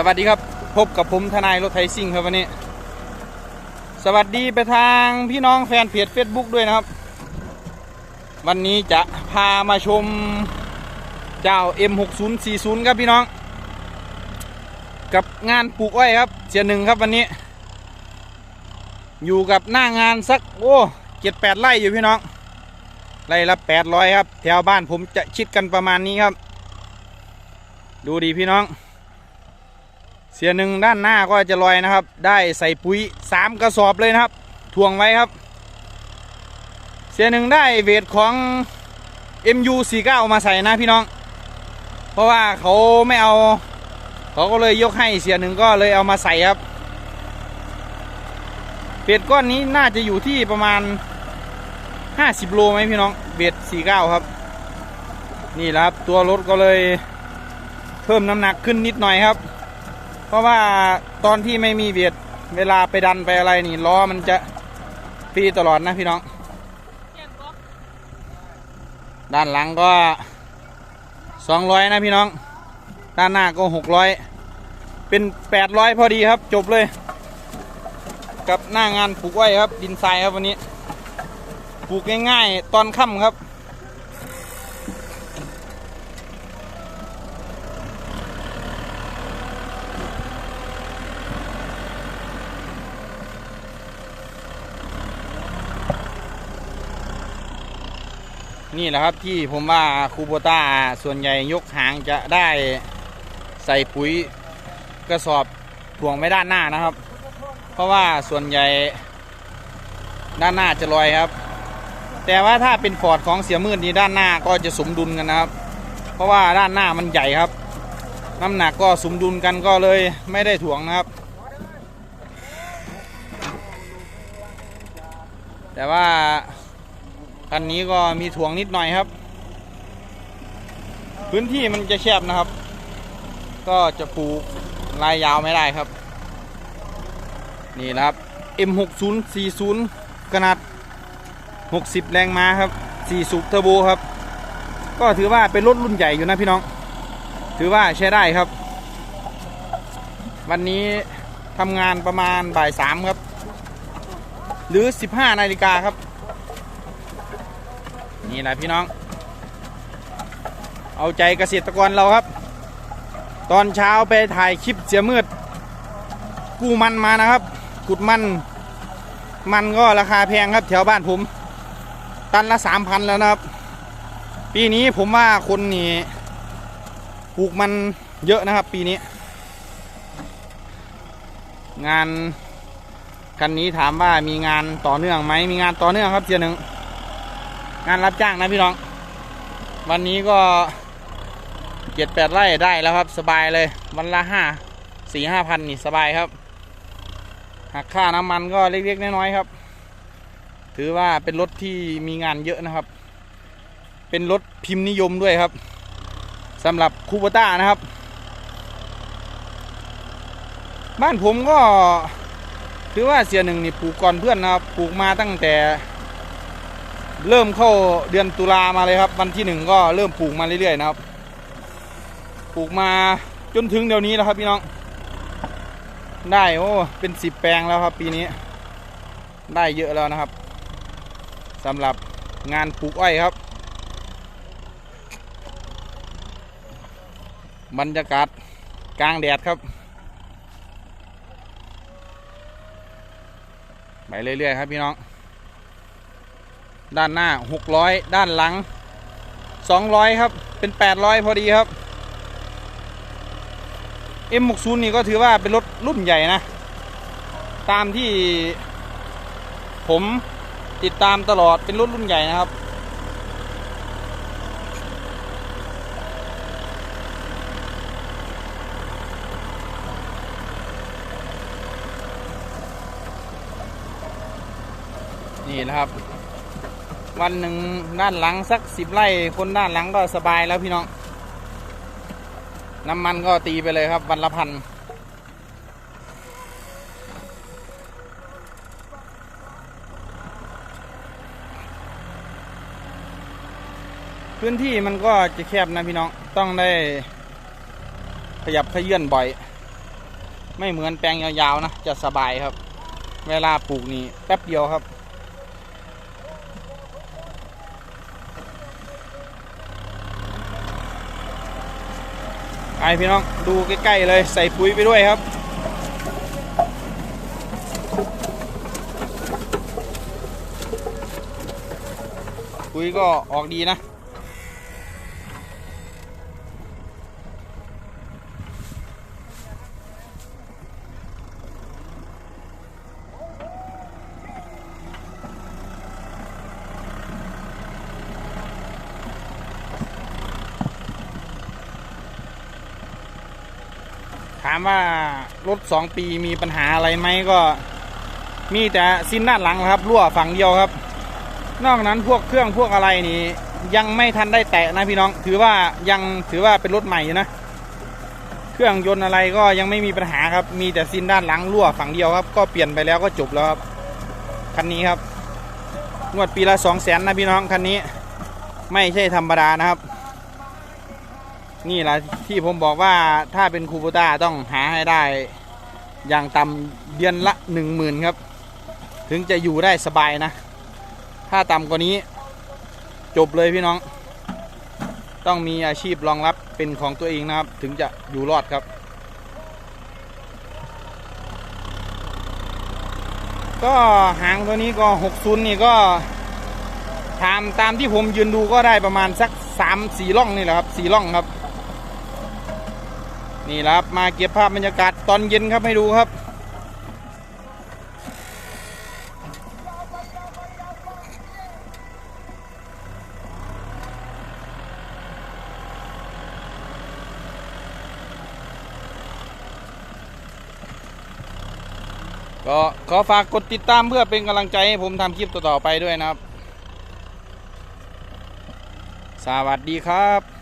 สวัสดีครับ พบกับผมทนายรถไทยซิ่งครับวันนี้ สวัสดีไปทางพี่น้องแฟนเพจ Facebook ด้วยนะครับ วันนี้จะพามาชมเจ้า M6040 ครับพี่น้อง กับงานปลูกอ้อยครับเสียหนึ่งครับวันนี้ อยู่กับหน้างานสักโอ้เจ็ดแปดไร่อยู่พี่น้องไร่ละแปดร้อยครับ แถวบ้านผมจะชิดกันประมาณนี้ครับ ดูดีพี่น้อง เสียหนึ่งด้านหน้าก็จะลอยนะครับ ได้ใส่ปุ๋ยสามกระสอบเลยนะครับทวงไว้ครับ เสียหนึ่งได้เวทของ MU49 มาใส่นะพี่น้อง เพราะว่าเขาไม่เอา เขาก็เลยยกให้เสียหนึ่งก็เลยเอามาใส่ครับเบ็ดก้อนนี้น่าจะอยู่ที่ประมาณ 50 โลไหมพี่น้องเบ็ด49 ครับ นี่แหละครับ ตัวรถก็เลยเพิ่มน้ำหนักขึ้นนิดหน่อยครับ เพราะว่าตอนที่ไม่มีเบียดเวลาไปดันไปอะไรนี่ล้อมันจะฟรีตลอดนะพี่น้อง ด้านหลังก็สองร้อยนะพี่น้อง ด้านหน้าก็หกร้อยเป็นแปดร้อยพอดีครับจบเลย กับหน้างานปลูกไว้ครับดินทรายครับวันนี้ปลูกง่ายๆตอนค่ำครับ นี่แหละครับที่ผมว่าคูโบต้าส่วนใหญ่ยกหางจะได้ใส่ปุ๋ยกระสอบถ่วงไว้ด้านหน้านะครับ เพราะว่าส่วนใหญ่ด้านหน้าจะลอยครับ แต่ว่าถ้าเป็นฟอร์ดของเสียมืดนี้ด้านหน้าก็จะสมดุลกันนะครับ เพราะว่าด้านหน้ามันใหญ่ครับ น้ำหนักก็สมดุลกันก็เลยไม่ได้ถ่วงนะครับ แต่ว่า คันนี้ก็มีถ่วงนิดหน่อยครับ พื้นที่มันจะแคบนะครับ ก็จะปลูกลายยาวไม่ได้ครับ นี่นะครับ M6040 ขนาด 60 แรงม้าครับ4สูบเทอร์โบครับ ก็ถือว่าเป็นรถรุ่นใหญ่อยู่นะพี่น้อง ถือว่าใช้ได้ครับ วันนี้ทำงานประมาณบ่ายสามครับ หรือ 15นาฬิกาครับ นี่แหละพี่น้อง เอาใจเกษตรกรเราครับ ตอนเช้าไปถ่ายคลิปเสียมืด กู้มันมานะครับขุดมัน มันก็ราคาแพงครับแถวบ้านผม ตันละสามพันแล้วนะครับ ปีนี้ผมว่าคนนี่ปลูกมันเยอะนะครับ ปีนี้ งานคันนี้ถามว่ามีงานต่อเนื่องไหมมีงานต่อเนื่องครับเสียหนึ่ง งานรับจ้างนะพี่น้อง วันนี้ก็เจ็ดแปดไร่ได้แล้วครับ สบายเลย วันละห้าสี่ห้าพันนี่สบายครับหักค่าน้ำมันก็เล็กๆน้อยๆครับ ถือว่าเป็นรถที่มีงานเยอะนะครับ เป็นรถพิมพ์นิยมด้วยครับสำหรับคูโบต้านะครับ บ้านผมก็ถือว่าเสียหนึ่งนี่ปลูกก่อนเพื่อนนะครับ ปลูกมาตั้งแต่ เริ่มเข้าเดือนตุลามาเลยครับ วันที่หนึ่งก็เริ่มปลูกมาเรื่อยๆนะครับ ปลูกมาจนถึงเดี๋ยวนี้แล้วครับพี่น้อง ได้โอ้เป็นสิบแปลงแล้วครับ ปีนี้ ได้เยอะแล้วนะครับสำหรับงานปลูกอ้อยครับ บรรยากาศกลางแดดครับ ไปเรื่อยๆครับพี่น้อง ด้านหน้า 600 ด้านหลัง 200 ครับ เป็น 800 พอดีครับ M60 นี่ก็ถือว่าเป็นรถรุ่นใหญ่นะ ตามที่ผมติดตามตลอดเป็นรถรุ่นใหญ่นะครับ นี่นะครับ วันหนึ่งด้านหลังสักสิบไร่คนด้านหลังก็สบายแล้วพี่น้อง น้ำมันก็ตีไปเลยครับ วันละพันพื้นที่มันก็จะแคบนะพี่น้องต้องได้ขยับขยื่นบ่อย ไม่เหมือนแปลงยาวๆนะ จะสบายครับ เวลาปลูกนี่แป๊บเดียวครับ ไอพี่น้องดูใกล้ๆเลยใส่ปุ๋ยไปด้วยครับ ปุ๋ยก็ออกดีนะ ถามว่ารถสองปีมีปัญหาอะไรไหมก็ มีแต่ซินด้านหลังครับรั่วฝั่งเดียวครับ นอกนั้นพวกเครื่องพวกอะไรนี่ ยังไม่ทันได้แตะนะพี่น้อง ถือว่ายังถือว่าเป็นรถใหม่อยู่นะเครื่องยนต์อะไรก็ยังไม่มีปัญหาครับ มีแต่ซินด้านหลังรั่วฝั่งเดียวครับ ก็เปลี่ยนไปแล้วก็จบแล้วครับ คันนี้ครับ งวดปีละสองแสนนะพี่น้องคันนี้ ไม่ใช่ธรรมดานะครับ นี่แหละที่ผมบอกว่าถ้าเป็นคูโบต้าต้องหาให้ได้ อย่างต่ำเดือนละหนึ่งหมื่นครับ ถึงจะอยู่ได้สบายนะ ถ้าต่ำกว่านี้ จบเลยพี่น้อง ต้องมีอาชีพรองรับเป็นของตัวเองนะครับ ถึงจะอยู่รอดครับ ก็หางตัวนี้ก็หกศูนย์นี่ก็ตามตามที่ผมยืนดูก็ได้ประมาณสักสามสี่ล่องนี่แหละครับสี่ล่องครับ นี่ครับมาเก็บภาพบรรยากาศตอนเย็นครับให้ดูครับ ก็ขอฝากกดติดตามเพื่อเป็นกำลังใจให้ผมทำคลิปต่อๆไปด้วยนะครับ สวัสดีครับ